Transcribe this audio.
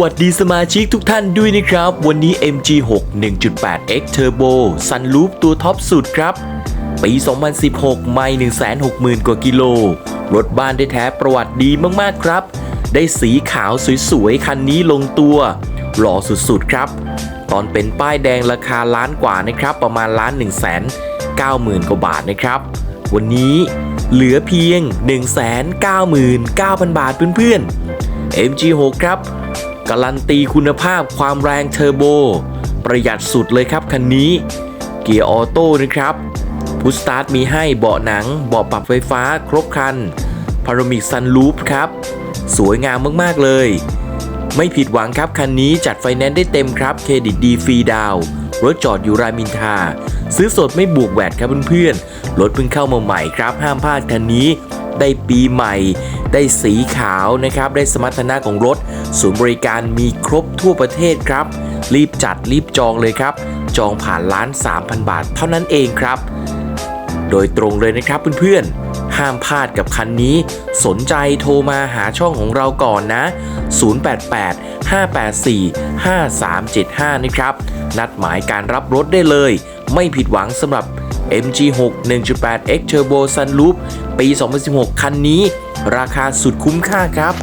วัสดีสมาชิกทุกท่านด้วยนะครับ วันนี้ MG6 1.8X Turbo Sunroof ตัวท็อปสุดครับ ปี 2016 ไม่160,000 กว่ากิโล รถบ้านได้แท้ประวัติดีมากๆครับ ได้สีขาวสวยๆ คันนี้ลงตัว หล่อสุดๆ ครับ ตอนเป็นป้ายแดงราคาล้านกว่านะครับ ประมาณล้าน1 9 0 0 0 0 กว่าบาทนะครับ วันนี้เหลือเพียง 199,000 บาทเพื่อนๆ MG6 ครับ การันตีคุณภาพความแรงเทอร์โบ ประหยัดสุดเลยครับคันนี้ เกียร์ออโต้นะครับพุชสตาร์ทมีให้เบาะหนัง เบาะปรับไฟฟ้าครบคันพารามิกซันลูปครับ สวยงามมากๆเลย ไม่ผิดหวังครับคันนี้จัดไฟแนนซ์ได้เต็มครับเครดิตดีฟรีดาวรถจอดอยู่รามินทา ซื้อสดไม่บวกแวดครับเพื่อนๆรถเพิ่งเข้ามาใหม่ครับห้ามพลาดคันนี้ ได้ปีใหม่ ได้สีขาวนะครับ ได้สมรรถนะของรถ ศูนย์บริการมีครบทั่วประเทศครับ รีบจัดรีบจองเลยครับ จองผ่านล้าน 3,000 บาท เท่านั้นเองครับ โดยตรงเลยนะครับเพื่อนๆ ห้ามพลาดกับคันนี้ สนใจโทรมาหาช่องของเราก่อนนะ 088 584 5375 นะครับ นัดหมายการรับรถได้เลย ไม่ผิดหวังสำหรับ MG6 1.8X Turbo Sunroof ปี 2016 คันนี้ ราคาสุดคุ้มค่าครับ